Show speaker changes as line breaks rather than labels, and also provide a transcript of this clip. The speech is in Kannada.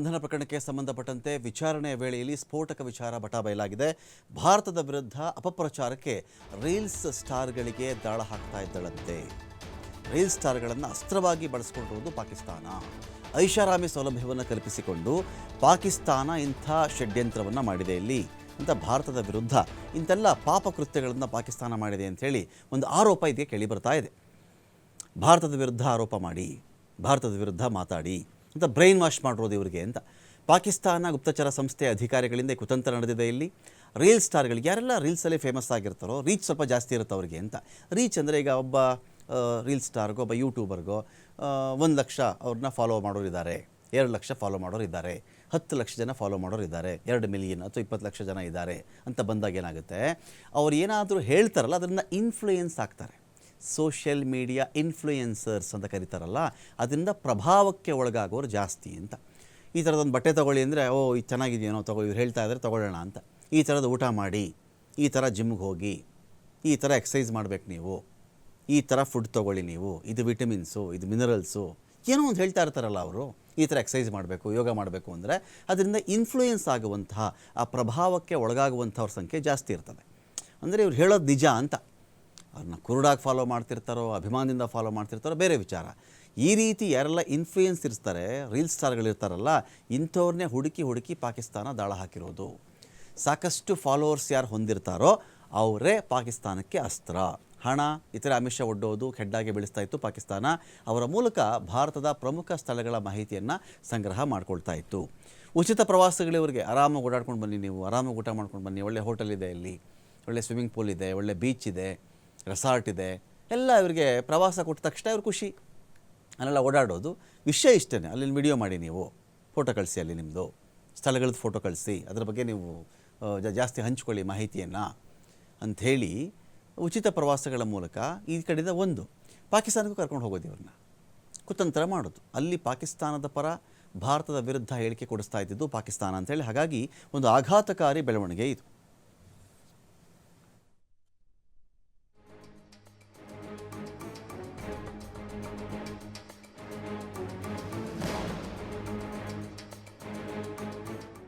ಬಂಧನ ಪ್ರಕರಣಕ್ಕೆ ಸಂಬಂಧಪಟ್ಟಂತೆ ವಿಚಾರಣೆಯ ವೇಳೆಯಲ್ಲಿ ಸ್ಫೋಟಕ ವಿಚಾರ ಬಟಾ ಬಯಲಾಗಿದೆ. ಭಾರತದ ವಿರುದ್ಧ ಅಪಪ್ರಚಾರಕ್ಕೆ ರೀಲ್ಸ್ ಸ್ಟಾರ್ಗಳಿಗೆ ದಾಳ ಹಾಕ್ತಾ ಇದ್ದಳಂತೆ. ರೀಲ್ಸ್ ಸ್ಟಾರ್ಗಳನ್ನು ಅಸ್ತ್ರವಾಗಿ ಬಳಸಿಕೊಂಡಿರುವುದು ಪಾಕಿಸ್ತಾನ. ಐಷಾರಾಮಿ ಸೌಲಭ್ಯವನ್ನು ಕಲ್ಪಿಸಿಕೊಂಡು ಪಾಕಿಸ್ತಾನ ಇಂಥ ಷಡ್ಯಂತ್ರವನ್ನು ಮಾಡಿದೆ ಇಲ್ಲಿ. ಅಂತ ಭಾರತದ ವಿರುದ್ಧ ಇಂತೆಲ್ಲ ಪಾಪ ಕೃತ್ಯಗಳನ್ನು ಪಾಕಿಸ್ತಾನ ಮಾಡಿದೆ ಅಂಥೇಳಿ ಒಂದು ಆರೋಪ ಇದಕ್ಕೆ ಕೇಳಿ ಬರ್ತಾ ಇದೆ. ಭಾರತದ ವಿರುದ್ಧ ಆರೋಪ ಮಾಡಿ, ಭಾರತದ ವಿರುದ್ಧ ಮಾತಾಡಿ. ಅಂತ ಬ್ರೈನ್ ವಾಶ್ ಮಾಡಿರೋದು ಇವರಿಗೆ ಅಂತ. ಪಾಕಿಸ್ತಾನ ಗುಪ್ತಚರ ಸಂಸ್ಥೆ ಅಧಿಕಾರಿಗಳಿಂದ ಕುತಂತ್ರ ನಡೆದಿದೆ ಇಲ್ಲಿ. ರೀಲ್ ಸ್ಟಾರ್ಗಳಿಗೆ ಯಾರೆಲ್ಲ ರೀಲ್ಸಲ್ಲಿ ಫೇಮಸ್ ಆಗಿರ್ತಾರೋ ರೀಚ್ ಸ್ವಲ್ಪ ಜಾಸ್ತಿ ಇರುತ್ತೆ ಅವ್ರಿಗೆ ಅಂತ. ರೀಚ್ ಅಂದರೆ ಈಗ ಒಬ್ಬ ರೀಲ್ ಸ್ಟಾರ್ಗೋ ಒಬ್ಬ ಯೂಟ್ಯೂಬರ್ಗೋ ಒಂದು ಲಕ್ಷ ಅವ್ರನ್ನ ಫಾಲೋ ಮಾಡೋರು ಇದ್ದಾರೆ ಎರಡು ಲಕ್ಷ ಫಾಲೋ ಮಾಡೋರು ಇದ್ದಾರೆ ಹತ್ತು ಲಕ್ಷ ಜನ ಫಾಲೋ ಮಾಡೋರು ಇದ್ದಾರೆ ಎರಡು ಮಿಲಿಯನ್ ಅಥವಾ ಇಪ್ಪತ್ತು ಲಕ್ಷ ಜನ ಇದ್ದಾರೆ ಅಂತ ಬಂದಾಗ ಏನಾಗುತ್ತೆ? ಅವ್ರು ಏನಾದರೂ ಹೇಳ್ತಾರಲ್ಲ ಅದನ್ನು ಇನ್ಫ್ಲೂಯೆನ್ಸ್ ಆಗ್ತಾರೆ. ಸೋಷಿಯಲ್ ಮೀಡಿಯಾ ಇನ್ಫ್ಲೂಯೆನ್ಸರ್ಸ್ ಅಂತ ಕರೀತಾರಲ್ಲ, ಅದರಿಂದ ಪ್ರಭಾವಕ್ಕೆ ಒಳಗಾಗೋರು ಜಾಸ್ತಿ ಅಂತ. ಈ ಥರದೊಂದು ಬಟ್ಟೆ ತೊಗೊಳ್ಳಿ ಅಂದರೆ, ಓ, ಇದು ಚೆನ್ನಾಗಿದೆಯೇನೋ, ತಗೋ, ಇವ್ರು ಹೇಳ್ತಾ ಇದ್ದಾರೆ ತೊಗೊಳ್ಳೋಣ ಅಂತ. ಈ ಥರದ ಊಟ ಮಾಡಿ, ಈ ಥರ ಜಿಮ್ಗೆ ಹೋಗಿ, ಈ ಥರ ಎಕ್ಸಸೈಸ್ ಮಾಡಬೇಕು ನೀವು, ಈ ಥರ ಫುಡ್ ತೊಗೊಳ್ಳಿ ನೀವು, ಇದು ವಿಟಮಿನ್ಸು ಇದು ಮಿನರಲ್ಸು ಏನೋ ಒಂದು ಹೇಳ್ತಾ ಇರ್ತಾರಲ್ಲ ಅವರು, ಈ ಥರ ಎಕ್ಸಸೈಸ್ ಮಾಡಬೇಕು, ಯೋಗ ಮಾಡಬೇಕು ಅಂದರೆ, ಅದರಿಂದ ಇನ್ಫ್ಲೂಯೆನ್ಸ್ ಆಗುವಂತಹ, ಆ ಪ್ರಭಾವಕ್ಕೆ ಒಳಗಾಗುವಂಥವ್ರ ಸಂಖ್ಯೆ ಜಾಸ್ತಿ ಇರ್ತದೆ. ಅಂದರೆ ಇವ್ರು ಹೇಳೋದು ನಿಜ ಅಂತ. ಅವ್ರನ್ನ ಕುರುಡಾಗಿ ಫಾಲೋ ಮಾಡ್ತಿರ್ತಾರೋ, ಅಭಿಮಾನದಿಂದ ಫಾಲೋ ಮಾಡ್ತಿರ್ತಾರೋ, ಬೇರೆ ವಿಚಾರ. ಈ ರೀತಿ ಯಾರೆಲ್ಲ ಇನ್ಫ್ಲೂಯೆನ್ಸ್ ಇರ್ತಾರೆ ರೀಲ್ ಸ್ಟಾರ್ಗಳಿರ್ತಾರಲ್ಲ ಇಂಥವ್ರನ್ನೇ ಹುಡುಕಿ ಹುಡುಕಿ ಪಾಕಿಸ್ತಾನ ದಾಳ ಹಾಕಿರೋದು. ಸಾಕಷ್ಟು ಫಾಲೋವರ್ಸ್ ಯಾರು ಹೊಂದಿರ್ತಾರೋ, ಅವರೇ ಪಾಕಿಸ್ತಾನಕ್ಕೆ ಅಸ್ತ್ರ. ಹಣ, ಇತರ ಆಮಿಷ ಒಡ್ಡೋದು, ಖೆಡ್ಡಾಗಿ ಬೆಳೆಸ್ತಾ ಇತ್ತು ಪಾಕಿಸ್ತಾನ. ಅವರ ಮೂಲಕ ಭಾರತದ ಪ್ರಮುಖ ಸ್ಥಳಗಳ ಮಾಹಿತಿಯನ್ನು ಸಂಗ್ರಹ ಮಾಡ್ಕೊಳ್ತಾ ಇತ್ತು. ಉಚಿತ ಪ್ರವಾಸಗಳಿವರಿಗೆ ಆರಾಮಾಗಿ ಓಡಾಡ್ಕೊಂಡು ಬನ್ನಿ ನೀವು. ಆರಾಮಾಗಿ ಊಟ ಮಾಡ್ಕೊಂಡು ಬನ್ನಿ. ಒಳ್ಳೆ ಹೋಟೆಲ್ ಇದೆ ಇಲ್ಲಿ. ಒಳ್ಳೆ ಸ್ವಿಮ್ಮಿಂಗ್ ಪೂಲ್ ಇದೆ. ಒಳ್ಳೆ ಬೀಚ್ ಇದೆ. ರೆಸಾರ್ಟ್ ಇದೆ. ಎಲ್ಲ ಇವರಿಗೆ ಪ್ರವಾಸ ಕೊಟ್ಟ ತಕ್ಷಣ ಇವ್ರು ಖುಷಿ. ಅಲ್ಲೆಲ್ಲ ಓಡಾಡೋದು. ವಿಷಯ ಇಷ್ಟೇ ಅಲ್ಲಿ ವಿಡಿಯೋ ಮಾಡಿ ನೀವು. ಫೋಟೋ ಕಳಿಸಿ ಅಲ್ಲಿ ನಿಮ್ಮದು ಸ್ಥಳಗಳದ್ದು ಫೋಟೋ ಕಳಿಸಿ. ಅದ್ರ ಬಗ್ಗೆ ನೀವು ಜಾಸ್ತಿ ಹಂಚ್ಕೊಳ್ಳಿ ಮಾಹಿತಿಯನ್ನು ಅಂಥೇಳಿ ಉಚಿತ ಪ್ರವಾಸಗಳ ಮೂಲಕ ಈ ಕಡೆಯಿಂದ ಒಂದು. ಪಾಕಿಸ್ತಾನಕ್ಕೂ ಕರ್ಕೊಂಡು ಹೋಗೋದು ಇವ್ರನ್ನ. ಕುತಂತ್ರ ಮಾಡೋದು. ಅಲ್ಲಿ ಪಾಕಿಸ್ತಾನದ ಪರ ಭಾರತದ ವಿರುದ್ಧ ಹೇಳಿಕೆ ಕೊಡಿಸ್ತಾ ಇದ್ದಿದ್ದು ಪಾಕಿಸ್ತಾನ ಅಂತೇಳಿ ಹಾಗಾಗಿ ಒಂದು ಆಘಾತಕಾರಿ ಬೆಳವಣಿಗೆ ಇದು.